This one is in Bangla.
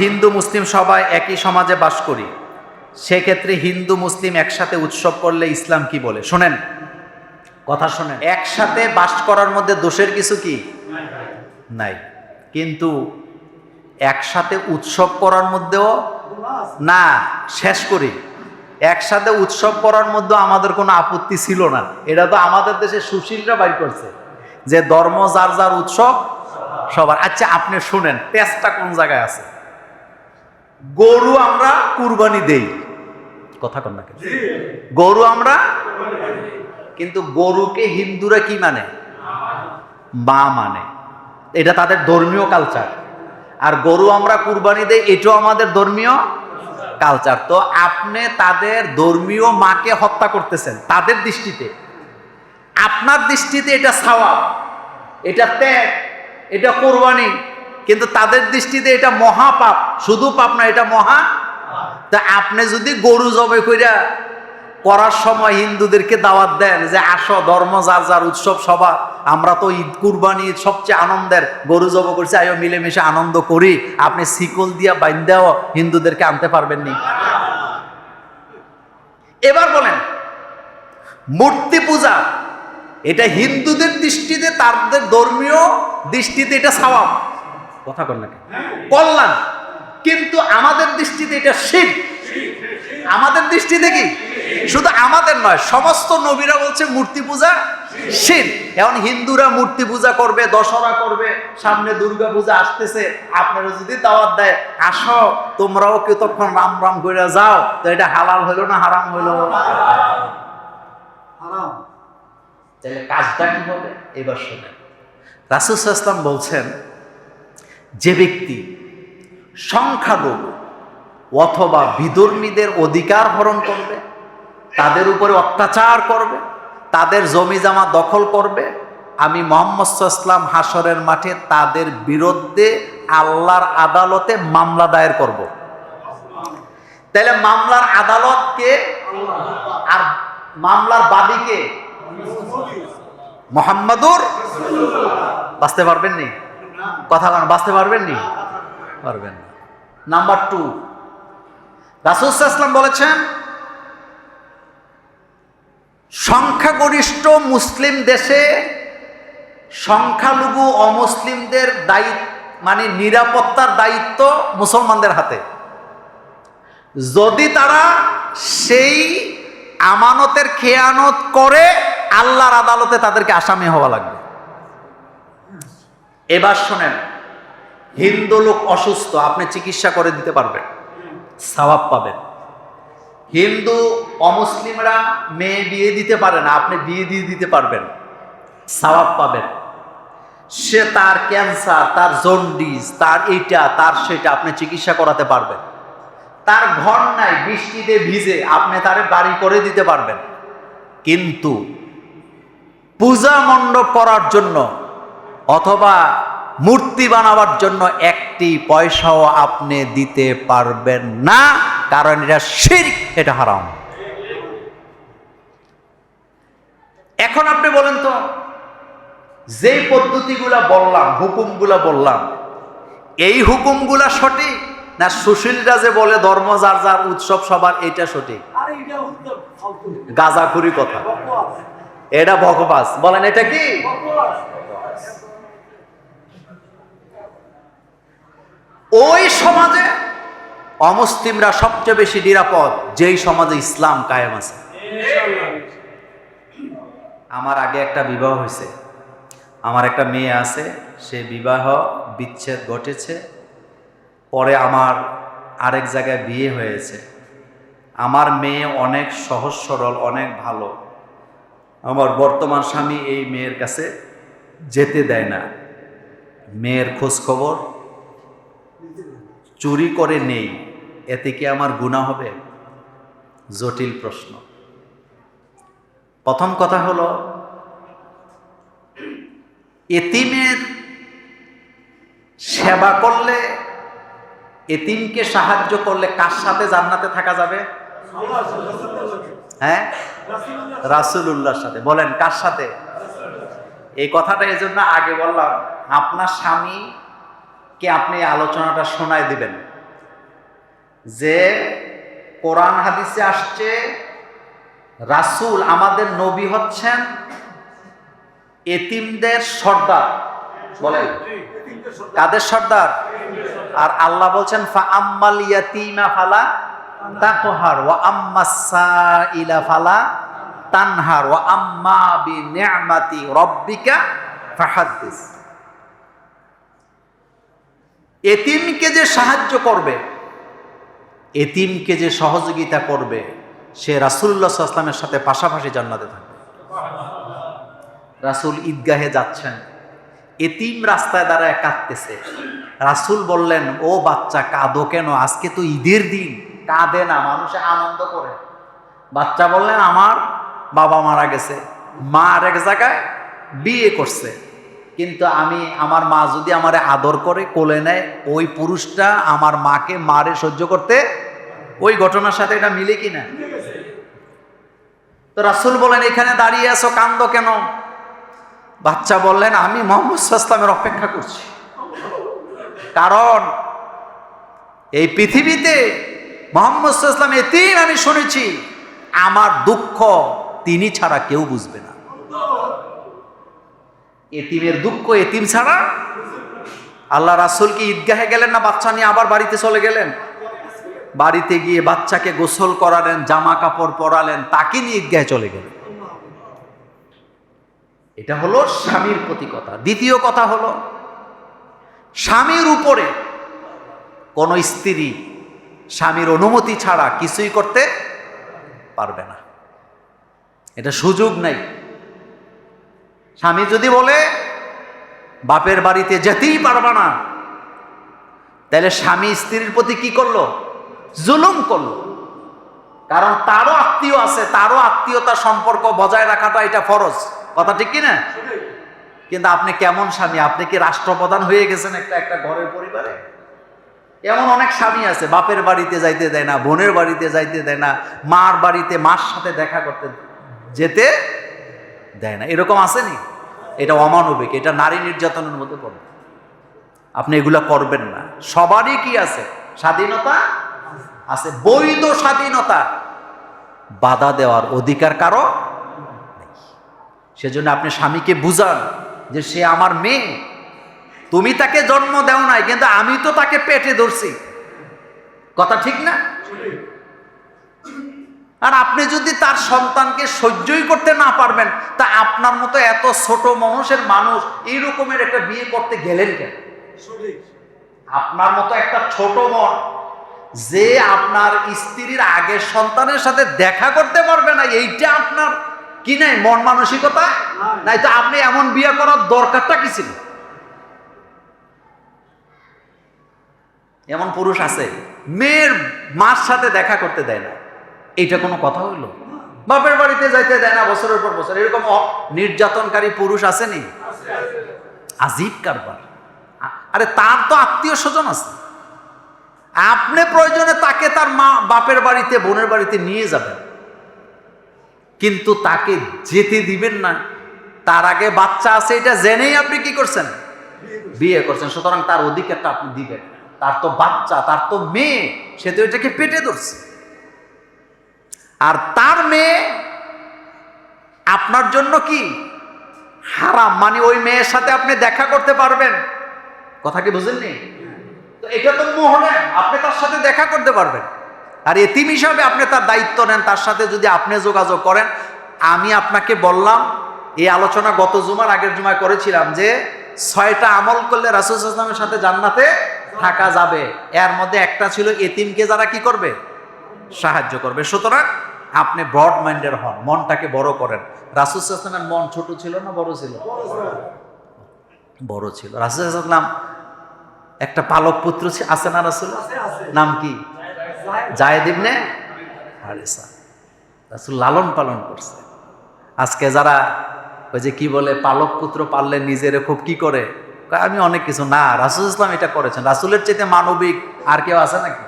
হিন্দু, মুসলিম সবাই একই সমাজে বাস করি। সেক্ষেত্রে হিন্দু, মুসলিম একসাথে উৎসব করলে ইসলাম কি বলে? শোনেন। কথা শোনেন। একসাথে বাস করার মধ্যে দোষের কিছু কি? নাই। কিন্তু একসাথে উৎসব করার মধ্যেও না, শেষ করি। একসাথে উৎসব করার মধ্যে আমাদের কোনো আপত্তি ছিল না। এটা তো আমাদের দেশে সুশীলরা বাইর করছে যে ধর্ম, যার যার উৎসব, সবার। আচ্ছা আপনি শুনেন, তেজটা কোন জায়গায় আছে? গরু আমরা কুরবানি দেই। কথা কন না কেন? গরু আমরা কিন্তু গরুকে হিন্দুরা কি মানে? মা মানে। এটা তাদের ধর্মীয় কালচার আর গরু আমরা কুরবানি দেই এটাও আমাদের ধর্মীয় কালচার তো আপনি তাদের ধর্মীয় মাকে হত্যা করতেছেন তাদের দৃষ্টিতে। আপনার দৃষ্টিতে এটা সাওয়াব এটা ত্যাগ এটা কোরবানি। কিন্তু তাদের দৃষ্টিতে এটা মহাপাপ শুধু পাপ না, এটা মহা তা আপনি যদি গরু জবে কইরা করার সময় হিন্দুদেরকে দাওয়াত দেন যে, আসো, ধর্ম, যার যার উৎসব সবার, আমরা তো ঈদ, কুরবানি সবচেয়ে আনন্দের, গরু জব করছি, আয়ো মিলেমিশে আনন্দ করি। আপনি শিকল দিয়া বাইন্দাও হিন্দুদেরকে আনতে পারবেন নি। এবার বলেন, মূর্তি পূজা, এটা হিন্দুদের দৃষ্টিতে, তাদের ধর্মীয় দৃষ্টিতে এটা সওয়াব কথা কর না কেন? কল্যাণ কিন্তু আমাদের দৃষ্টিতে এটা শিব আমাদের দৃষ্টিতে কি? শুধু আমাদের নয় সমস্ত নবীরা বলছে মূর্তি পূজা শিব এখন হিন্দুরা মূর্তি পূজা করবে দশহরা করবে সামনে দুর্গা পূজা আসতেছে। আপনারা যদি দাওয়াত দেয় আসো তোমরাও কতক্ষণ রাম রাম করে যাও। তো এটা হালাল হইল না হারাম হইল হারাম। তাহলে কাজটা কি হবে? এবার শোনেন। রাসুসাল্লাম বলছেন যে ব্যক্তি সংখ্যালঘু অথবা বিধর্মীদের অধিকার হরণ করবে, তাদের উপরে অত্যাচার করবে, তাদের জমি জামা দখল করবে, আমি মোহাম্মদ ইসলাম হাসরের মাঠে তাদের বিরুদ্ধে আল্লাহর আদালতে মামলা দায়ের করব। তাহলে মামলার আদালতকে আর মামলার বাদীকে মোহাম্মদুর বাঁচতে পারবেন নি? কথা বলেন, বাঁচতে পারবেন নি? পারবেন নাম্বার টু রাসুসাল্লাম বলেছেন, সংখ্যাগরিষ্ঠ মুসলিম দেশে সংখ্যালঘু অমুসলিমদের দায়িত্ব মানে নিরাপত্তার দায়িত্ব মুসলমানদের হাতে। যদি তারা সেই আমানতের খেয়ানত করে, আল্লাহর আদালতে তাদেরকে আসামি হওয়া লাগবে। এবার শোনেন, হিন্দু লোক অসুস্থ, আপনি চিকিৎসা করে দিতে পারবেন সওয়াব পাবেন। হিন্দু অমুসলিমরা মেয়ে বিয়ে দিতে পারে না, আপনি বিয়ে দিয়ে দিতে পারবেন সওয়াব পাবেন। সে তার ক্যান্সার, তার জন্ডিস, তার এইটা, তার সেটা আপনি চিকিৎসা করাতে পারবেন। তার ঘর নাই, বৃষ্টিতে ভিজে, আপনি তার বাড়ি করে দিতে পারবেন। কিন্তু পূজা মণ্ডপ করার জন্য অথবা মূর্তি বানাবার জন্য একটি পয়সাও আপনি দিতে পারবেন না কারণ এটা শিরক এটা হারাম। এখন আপনি বলেন তো যে পদ্ধতিগুলা বললাম হুকুমগুলা বললাম এই হুকুমগুলা সঠিক? না সুশীলরা যে বলে ধর্ম যার যার উৎসব সবার এটা সঠিক গাজাখুরি কথা। এটা ভগবাস বলেন এটা কি? ওই সমাজে অমুসলিমরা সবচেয়ে বেশি নিরাপদ, যেই সমাজে ইসলাম কায়েম আছে। আমার আগে একটা বিবাহ হয়েছে। আমার একটা মেয়ে আছে, সে বিবাহ বিচ্ছেদ ঘটেছে। পরে আমার আরেক জায়গায় বিয়ে হয়েছে। আমার মেয়ে অনেক সহজ, সরল, অনেক ভালো। আমার বর্তমান স্বামী এই মেয়ের কাছে যেতে দেয় না। মেয়ের খোঁজ খবর চুরি করে নেই, এতে কি আমার গুণা হবে? জটিল প্রশ্ন। প্রথম কথা হলো, এতিমের সেবা করলে, এতিমকে সাহায্য করলে কার সাথে জান্নাতে থাকা যাবে? হ্যাঁ? রাসুলুল্লাহর সাথে। বলেন, কার সাথে? এই কথাটা এই জন্য আগে বললাম, আপনার স্বামীকে আপনি আলোচনাটা শোনায় দিবেন? যে কোরআন হাদিসে আসছে, রাসূল আমাদের নবী হচ্ছেন এতিমদের সর্দার। বলেন। কাদের সর্দার? আর আল্লাহ বলছেন আম্মাল ইয়াতিমা ফালা তাকহার ওয়া আম্মাস ফালা তানহার, ওয়া আম্মা বি নি'মাতি রাব্বিকা এতিমকে যে সাহায্য করবে, এতিমকে যে সহযোগিতা করবে, সে আলাইহি ওয়াসাল্লামের সাথে পাশাপাশি জান্নাতে থাকবে। রাসূল ঈদগাহে যাচ্ছেন। এতিম রাস্তায় দাঁড়ায় কাঁদতেছে। রাসূল বললেন, ও বাচ্চা, কাঁদো কেন? আজকে তো ঈদের দিন। কাঁদে না, মানুষে আনন্দ করে। বাচ্চা বললেন, আমার বাবা মারা গেছে। মা আর এক জায়গায় বিয়ে করছে। কিন্তু আমি আমার মা যদি আমার আদর করে, কোলে নেয়, ওই পুরুষটা আমার মাকে, মারে সহ্য করতে, ওই ঘটনার সাথে এটা মিলে কিনা? তো রাসূল বলেন, এখানে দাঁড়িয়ে আছো, কান্দ কেন? বাচ্চা বললেন, আমি মোহাম্মদ সাল্লামের অপেক্ষা করছি। কারণ এই পৃথিবীতে মোহাম্মদ সাল্লাম এতেই আমি শুনেছি। আমার দুঃখ তিনি ছাড়া কেউ বুঝবে না। এতিমের দুঃখ এতিম ছাড়া আল্লাহ রাসুল কি ঈদগাহে গেলেন না বাচ্চা নিয়ে আবার বাড়িতে চলে গেলেন? বাড়িতে গিয়ে বাচ্চাকে গোসল করালেন, জামা কাপড় পরালেন, তাকে নিয়ে ঈদগাহে চলে গেলেন। এটা হলো স্বামীর প্রতি কথা দ্বিতীয় কথা হলো, স্বামীর উপরে কোনো স্ত্রী স্বামীর অনুমতি ছাড়া কিছুই করতে পারবে না। এটা সুযোগ নাই। স্বামী যদি বলে, বাপের বাড়িতে যেতেই পারবে না। তাহলে স্বামী স্ত্রীর প্রতি কি করল? জুলুম করল। কারণ তারও আত্মীয় আছে, তারও আত্মীয়তার সম্পর্ক বজায় রাখাটা এটা ফরজ। কথা ঠিক কিনা? কিন্তু আপনি কেমন স্বামী? আপনি কি রাষ্ট্রপ্রধান হয়ে গেছেন একটা একটা ঘরের পরিবারে? এমন অনেক স্বামী আছে, বাপের বাড়িতে যাইতে দেয় না, বোনের বাড়িতে যাইতে দেয় না, মার বাড়িতে, মার সাথে দেখা করতে যেতে দেয় না। এরকম আসেনি? এটা অমানবিক, এটা নারী নির্যাতনের মধ্যে পড়বে। আপনি এগুলা করবেন না। সবারই কি আছে? স্বাধীনতা আছে, বৈধ স্বাধীনতা। বাধা দেওয়ার অধিকার কারও সেজন্য আপনি স্বামীকে বুঝান যে সে আমার মেয়ে। তুমি তাকে জন্ম দেও নাই, কিন্তু আমি তো তাকে পেটে ধরছি। কথা ঠিক না? আর আপনি যদি তার সন্তানকে সহ্যই করতে না পারবেন তা আপনার মতো এত ছোট মানুষের মানুষ এই রকমের একটা বিয়ে করতে গেলেন কেন? আপনার মতো একটা ছোট মন যে আপনার স্ত্রীর আগের সন্তানের সাথে দেখা করতে পারবে না এইটা আপনার কি নাই মন মানসিকতা? নাই তো আপনি এমন বিয়ে করার দরকারটা কি ছিল? এমন পুরুষ আছে মেয়ের মার সাথে দেখা করতে দেয় না। এইটা কোনো কথা হইল? বাপের বাড়িতে যাইতে দেয় না বছরের পর বছর। এরকম নির্যাতনকারী পুরুষ আসেনি? আজীব কারবার। আরে তার তো আত্মীয় স্বজন আছে। আপনি প্রয়োজনে তাকে তার মা, বাপের বাড়িতে, বোনের বাড়িতে নিয়ে যাবেন। কিন্তু তাকে যেতে দিবেন না। তার আগে বাচ্চা আছে, এটা জেনেই আপনি কি করছেন? বিয়ে করছেন। সুতরাং তার অধিকারটা আপনি দিবেন। তার তো বাচ্চা, তার তো মেয়ে, সে তো এটাকে পেটে ধরছে। আর তার মেয়ে আপনার জন্য কি? হারাম। মানে ওই মেয়ের সাথে আপনি দেখা করতে পারবেন। কথা কি বুঝেননি? তো এটা তো মোহনে আপনি তার সাথে দেখা করতে পারবেন। আর এতিম হিসাবে আপনি তার দায়িত্ব নেন। তার সাথে যদি আপনি যোগাযোগ করেন, আমি আপনাকে বললাম, এই আলোচনা গত জুমার আগের জুমায় করেছিলাম যে, ছয়টা আমল করলে রাসুল ইসলামের সাথে জান্নাতে থাকা যাবে। এর মধ্যে একটা ছিল এতিমকে যারা কি করবে? সাহায্য করবে। সুতরাং আপনি ব্রড মাইন্ডের হন, মনটাকে বড় করেন। রাসুল ইসলামের মন ছোট ছিল না বড় ছিল? বড় ছিল। রাসুল ইসলাম একটা পালক পুত্র আছে না রাসুল? নাম কি? জায়েদ ইবনে রাসুল লালন পালন করছে। আজকে যারা ওই যে কি বলে, পালক পুত্র পাললে নিজের খুব কি করে? আমি অনেক কিছু। না, রাসুল ইসলাম এটা করেছেন। রাসুলের চাইতে মানবিক আর কেউ আছে নাকি?